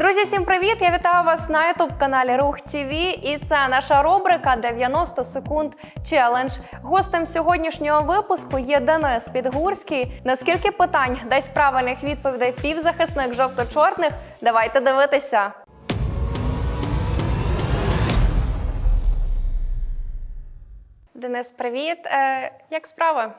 Друзі, всім привіт! Я вітаю вас на youtube каналі Рух ТВ. І це наша рубрика 90 секунд челендж. Гостем сьогоднішнього випуску є Денис Підгурський. Наскільки питань дасть правильних відповідей півзахисник жовто-чорних? Давайте дивитися. Денис, привіт. Е, як справи?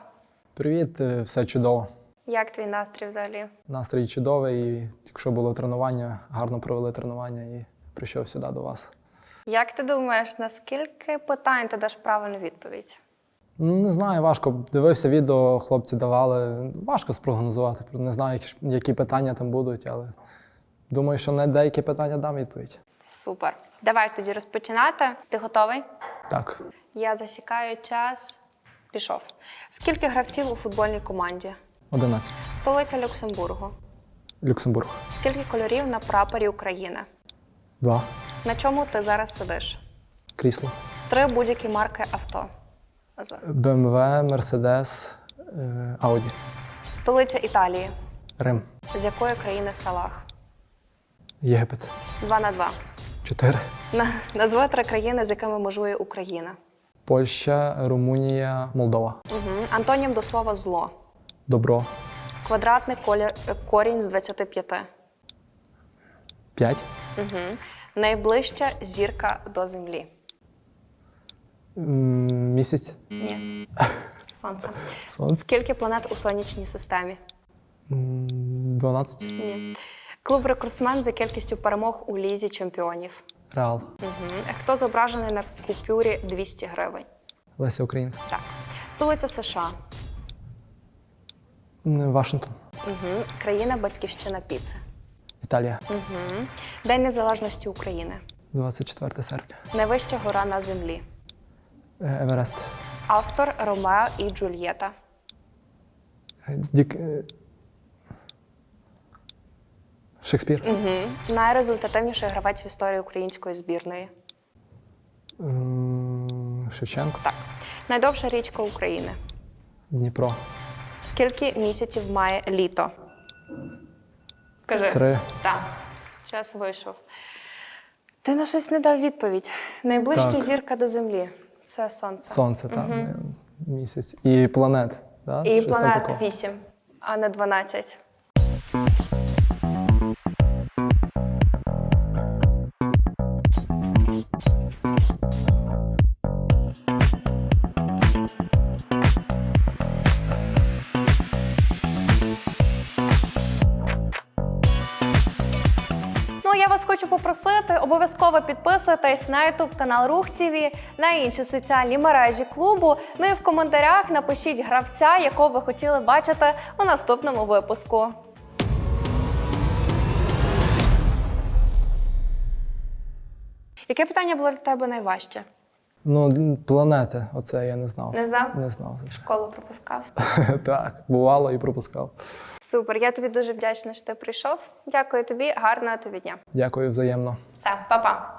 Привіт, е, все чудово. Як твій настрій взагалі? Настрій чудовий. І якщо було тренування, гарно провели тренування і прийшов сюди до вас. Як ти думаєш, наскільки питань ти даш правильну відповідь? Ну, Не знаю, важко. Дивився відео, хлопці давали. Важко спрогнозувати. Не знаю, які питання там будуть, але думаю, що на деякі питання дам відповідь. Супер. Давай тоді розпочинати. Ти готовий? Так, Я засікаю час. Пішов. Скільки гравців у футбольній команді? 11. Столиця Люксембургу. Люксембург. Скільки кольорів на прапорі України? 2. На чому ти зараз сидиш? Крісло. Три будь-які марки авто. BMW, Mercedes, е, Audi. Столиця Італії. Рим. З якої країни Салах? Єгипет. Два на два. 4. На- Назви три країни, з якими межує Україна. Польща, Румунія, Молдова. Угу. Антонім до слова зло. Добро. Квадратний колір, е, корінь з 25. 5. Угу. Найближча зірка до землі. Місяць. Ні. Сонце. Сонце. Скільки планет у сонячній системі? М, 12. Ні. Клуб рекордсмен за кількістю перемог у лізі чемпіонів. Реал. Угу. Хто зображений на купюрі 200 гривень? Леся Українка. Так. Столиця США. Вашингтон. Угу. Країна батьківщина піци. Італія. Угу. День Незалежності України. 24 серпня. Найвища гора на землі. Е, Еверест. Автор Ромео і Джульєта. Е, Дік... е, Шекспір. Угу. Найрезультативніший гравець в історії української збірної. Шевченко. Так. Найдовша річка України. Дніпро. Скільки місяців має літо? Кажи. Три. Так. Час вийшов. Ти на щось не дав відповідь. Найближча Так. зірка до землі це сонце. Сонце, так. Угу. Місяць. І планет. Да? І Щось планет вісім, 8, а не 12. Я вас хочу попросити обов'язково підписуйтесь на YouTube канал Рух ТВ, на інші соціальні мережі клубу. Ну і в коментарях напишіть гравця, якого ви хотіли бачити у наступному випуску. Яке питання було для тебе найважче? Ну, планети, оце я не знав. Не знав? Не знав. Школу пропускав. так, бувало і пропускав. Супер, я тобі дуже вдячна, що ти прийшов. Дякую тобі, гарного тобі дня. Дякую взаємно. Все, па-па.